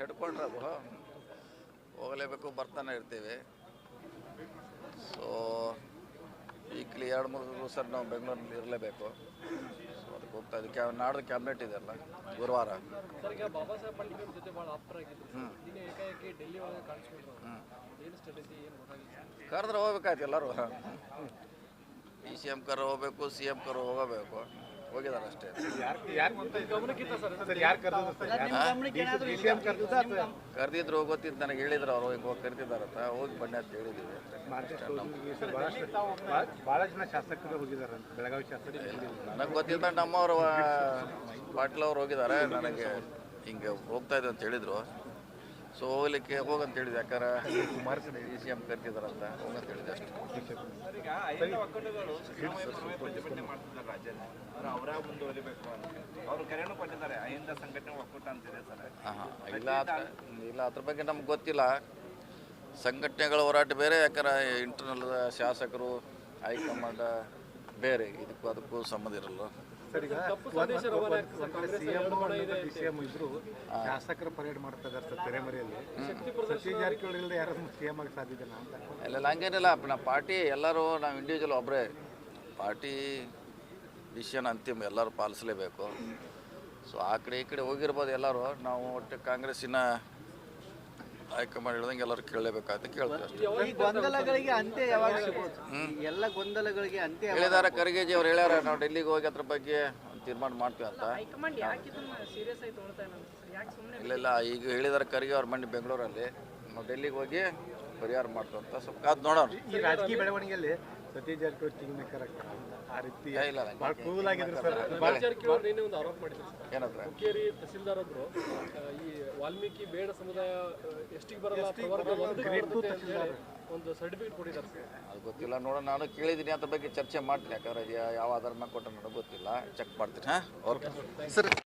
ಹಿಡ್ಕೊಂಡ್ರೆ ಅದು ಹೋಗಲೇಬೇಕು ಬರ್ತಾನೆ ಇರ್ತೀವಿ. ಸೊ ವೀಕ್ಲಿ ಎರಡು ಮೂರು ದಿವಸ ನಾವು ಬೆಂಗಳೂರಲ್ಲಿ ಇರಲೇಬೇಕು. ಸೊ ಅದಕ್ಕೆ ಹೋಗ್ತಾ ಇದಕ್ಕೆ ನಾಡ್ದು ಕ್ಯಾಬಿನೆಟ್ ಇದೆ ಅಲ್ಲ ಗುರುವಾರ. ಕರೆದ್ರೆ ಹೋಗ್ಬೇಕಾಯ್ತು ಎಲ್ಲರೂ. ಪಿ ಸಿ ಎಂ ಕರ್ ಹೋಗ್ಬೇಕು ಸಿ ಎಂ ಕರ್ ಹೋಗಬೇಕು. ಹೋಗಿದ್ದಾರೆ ಅಷ್ಟೇ. ಕರೆದಿದ್ರು ಗೊತ್ತಿದ್ದು ನನಗೆ ಹೇಳಿದ್ರು ಅವ್ರು ಹೋಗಿ ಹೋಗಿ ಕರಿತಿದ್ದಾರಂತ ಹೋಗಿ ಬನ್ನಿ ಅಂತ ಹೇಳಿದೀವಿ. ಬಹಳ ಜನ ಶಾಸಕರು ಹೋಗಿದ್ದಾರೆ ಬೆಳಗಾವಿ ಶಾಸಕರು ನನಗೆ ಗೊತ್ತಿದ್ದ ನಮ್ಮವರು ಪಾಟೀಲ್ ಅವ್ರು ಹೋಗಿದ್ದಾರೆ ನನಗೆ ಹಿಂಗೆ ಹೋಗ್ತಾ ಇದೆ ಅಂತ ಹೇಳಿದರು. ಸೊ ಹೋಗ್ಲಿಕ್ಕೆ ಹೋಗಂತ ಹೇಳಿದೆ ಯಾಕಂದ್ರೆ ಡಿ ಸಿ ಎಂ ಕರ್ತಿದಾರಂತ ಹೋಗಂತ ಹೇಳಿದೆ ಅಷ್ಟೇ ಇಲ್ಲ ಇಲ್ಲ ಅದ್ರ ಬಗ್ಗೆ ನಮ್ಗೆ ಗೊತ್ತಿಲ್ಲ. ಸಂಘಟನೆಗಳ ಹೋರಾಟ ಬೇರೆ ಯಾಕಂದ್ರೆ ಇಂಟರ್ನಲ್ ಶಾಸಕರು ಹೈಕಮಾಂಡ್ ಬೇರೆ ಇದಕ್ಕೂ ಅದಕ್ಕೂ ಸಂಬಂಧ ಇರಲ್ಲ. ಶಾಸಕರು ಪರೇಡ್ ಮಾಡ್ತಾ ಇದ್ದಾರೆ ಸರ್ ತೆರೆಮರೆಯಲ್ಲಿ. ಸತೀಶ್ ಜಾರಕಿಹೊಳಿ ಇಲ್ಲದೆ ಯಾರು ಸಿಎಂ ಆಗಿ ಸಾಧ್ಯತೆನಾ ಅಂತ? ಅಲ್ಲೆಲ್ಲ ಹಂಗೇನಿಲ್ಲ. ನಮ್ಮ ಪಾರ್ಟಿ ಎಲ್ಲರೂ ನಾವು ಇಂಡಿವಿಜುವಲ್ ಒಬ್ಬರೇ ಪಾರ್ಟಿ ಡಿಸಿಷನ್ ಅಂತಿಮ ಎಲ್ಲರೂ ಪಾಲಿಸಲೇಬೇಕು. ಸೊ ಆ ಕಡೆ ಈ ಕಡೆ ಹೋಗಿರ್ಬೋದು ಎಲ್ಲರೂ. ನಾವು ಒಟ್ಟು ಕಾಂಗ್ರೆಸ್ಸಿನ ಹೈಕಮಾಂಡ್ ಹೇಳ್ದಂಗೆ ಎಲ್ಲರೂ ಕೇಳಲೇಬೇಕಾಗುತ್ತೆ ಕೇಳ್ತೀವಿ ಅಷ್ಟೇ. ಈ ಗೊಂದಲಗಳಿಗೆ ಅಂತ್ಯ ಯಾವಾಗ ಸಿಗ್ಬೋದು? ಈ ಎಲ್ಲ ಗೊಂದಲಗಳಿಗೆ ಅಂತ್ಯ ಯಾವಾಗ? ಹೇಳಿದಾರ ಖರ್ಗೆಜಿ ಅವ್ರು ಹೇಳ್ಯಾರ ನಾವು ಡೆಲ್ಲಿಗೆ ಹೋಗಿ ಅದ್ರ ಬಗ್ಗೆ ಒಂದು ತೀರ್ಮಾನ ಮಾಡ್ತೀವಿ ಅಂತ. ಹೈಕಮಾಂಡ್ ಯಾಕೆ ಇದನ್ನ ಸೀರಿಯಸ್ ಆಗಿ ತೊಗೊಳ್ತಾ ಇಲ್ಲ ಅಂತ ಸರ್? ಯಾಕೆ ಸುಮ್ಮನೆ ಇಲ್ಲ ಇಲ್ಲ ಈಗ ಹೇಳಿದಾರ ಖರ್ಗೆ ಅವ್ರ ಮಂಡಿ ಬೆಂಗಳೂರಲ್ಲಿ. ನಾವು ಡೆಲ್ಲಿಗೆ ಹೋಗಿ ಪರಿಹಾರ ಮಾಡ್ತೀವಿ ಅಂತ. ಸ್ವಲ್ಪ ಕಾದ್ ನೋಡೋಣ. ಈ ರಾಜಕೀಯ ಬೆಳವಣಿಗೆಯಲ್ಲಿ ಸತೀಶ್ ಜಾರಕಿಹೊಳಿ ಕಿಂಗ್ ಮೇಕರ್ ಆ ರೀತಿ ಇಲ್ಲ, ಭಾಳ ಕೂಲ್ ಆಗಿದ್ರು ಸರ್. ರಮೇಶ್ ಜಾರಕಿಹೊಳಿ ನಿನ್ನೆ ಒಂದು ಆರೋಪ ಮಾಡಿದ್ರು ಸರ್. ಏನಂದ್ರೆ ಹುಕ್ಕೇರಿ ತಹಸೀಲ್ದಾರ್ ಒಬ್ರು ಈ ವಾಲ್ಮೀಕಿ ಬೇಡ ಸಮುದಾಯ ಎಷ್ಟಿಗೆ ಬರಲ್ಲ ಪ್ರವರ್ಗ ಒಂದು ಸರ್ಟಿಫಿಕೇಟ್ ಕೊಟ್ಟಿದ್ದಾರೆ ಸರ್. ಅದು ಗೊತ್ತಿಲ್ಲ ನೋಡೋಣ ನಾನು ಕೇಳಿದೀನಿ ಅದ್ರ ಬಗ್ಗೆ ಚರ್ಚೆ ಮಾಡ್ತೀನಿ. ಯಾಕಂದ್ರೆ ಯಾವ ಆಧಾರ ಮೇಲೆ ಕೊಟ್ಟ ನನಗೆ ಗೊತ್ತಿಲ್ಲ. ಚೆಕ್ ಮಾಡ್ತೀನಿ ಹಾಂ? ಓಕೆ